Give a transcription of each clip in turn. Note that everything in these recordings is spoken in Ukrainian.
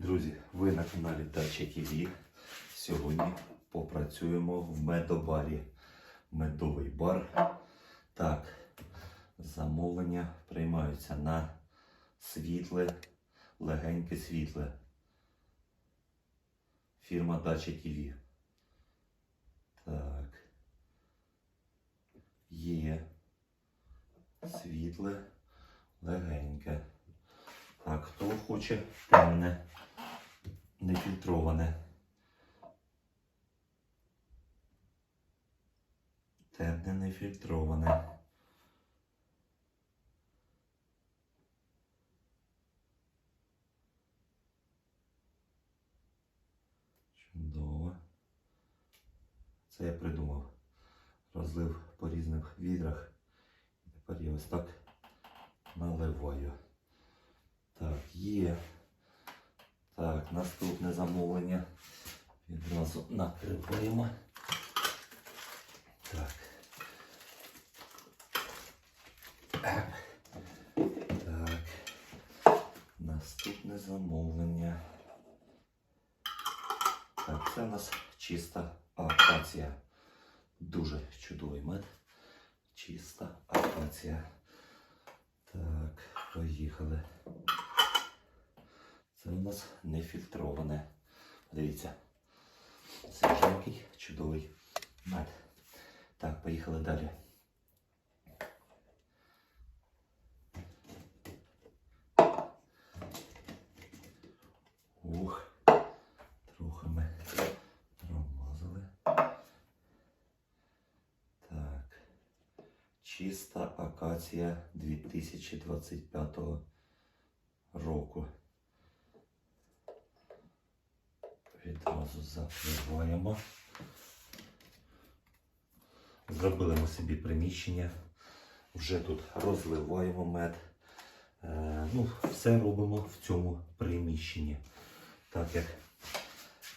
Друзі, ви на каналі Дача ТВ. Сьогодні попрацюємо в медобарі. Медовий бар. Так, замовлення приймаються на світле, легеньке світле. Фірма Дача ТВ. Так. Є світле, легеньке. Так, хто хоче темне, нефільтроване. Темне нефільтроване. Чудово. Це я придумав. Розлив по різних відрах. І тепер я ось так наливаю. Так, є. Так, наступне замовлення. Відразу накриваємо. Так. Так. Наступне замовлення. Так, це у нас чиста акація. Дуже чудовий мед. Чиста акація. Так, поїхали. Це у нас нефільтроване. Дивіться. Свіженький, чудовий мед. Так, поїхали далі. Ух, трохи ми промазали. Так. Чиста акація 2025 року. Відразу закриваємо. Зробили ми собі приміщення. Вже тут розливаємо мед. Е, ну, все робимо в цьому приміщенні. Так як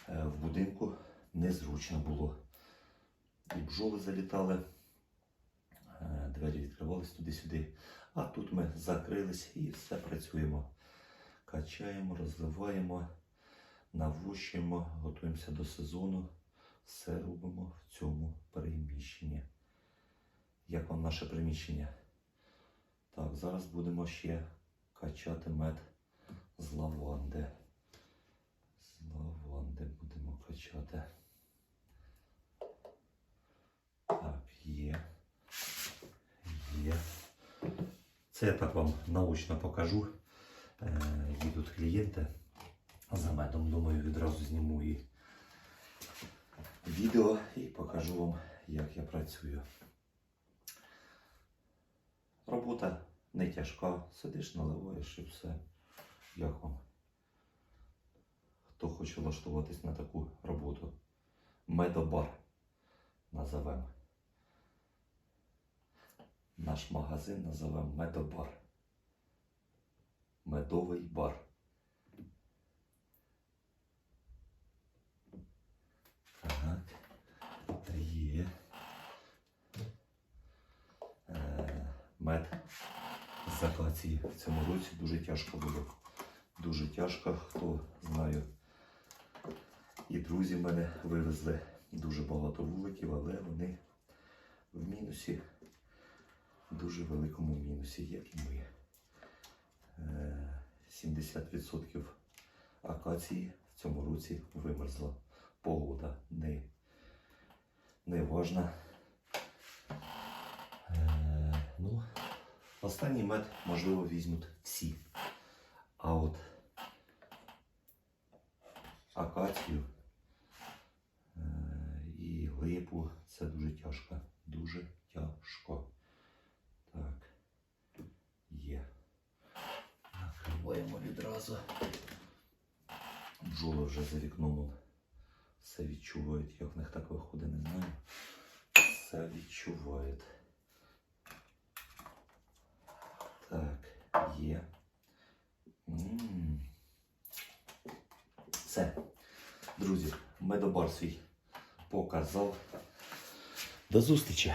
е, в будинку незручно було. І бджоли залітали, е, двері відкривались туди-сюди. А тут ми закрились і все працюємо. Качаємо, розливаємо, навощуємо, готуємося до сезону. Все робимо в цьому приміщенні. Як вам наше приміщення? Так, зараз будемо ще качати мед з лаванди. З лаванди будемо качати. Так, є. Є. Це я так вам наочно покажу. Е, їдуть клієнти. За медом, думаю, відразу зніму і відео і покажу вам, як я працюю. Робота не тяжка, сидиш, наливаєш і все. Як вам? Хто хоче влаштуватись на таку роботу? Медобар назовемо. Наш магазин називаємо Медобар. Медовий бар. Так. Є. Е, Мед з акації в цьому році дуже тяжко було. Дуже тяжко, хто знає. І друзі мене вивезли дуже багато вуликів, але вони в мінусі, в дуже великому мінусі, як і ми. Е, 70% акації в цьому році вимерзла. Погода не, не важна. Е, ну, останній мед, можливо, візьмуть всі. А от акацію е, і липу це дуже тяжко. Дуже тяжко. Так, є. Накриваємо відразу. Бджоли вже за вікном все відчувають. Як в них так виходить, не знаю. Все відчувають. Так, є. М. Все. Друзі, медобар свій показав. До зустрічі!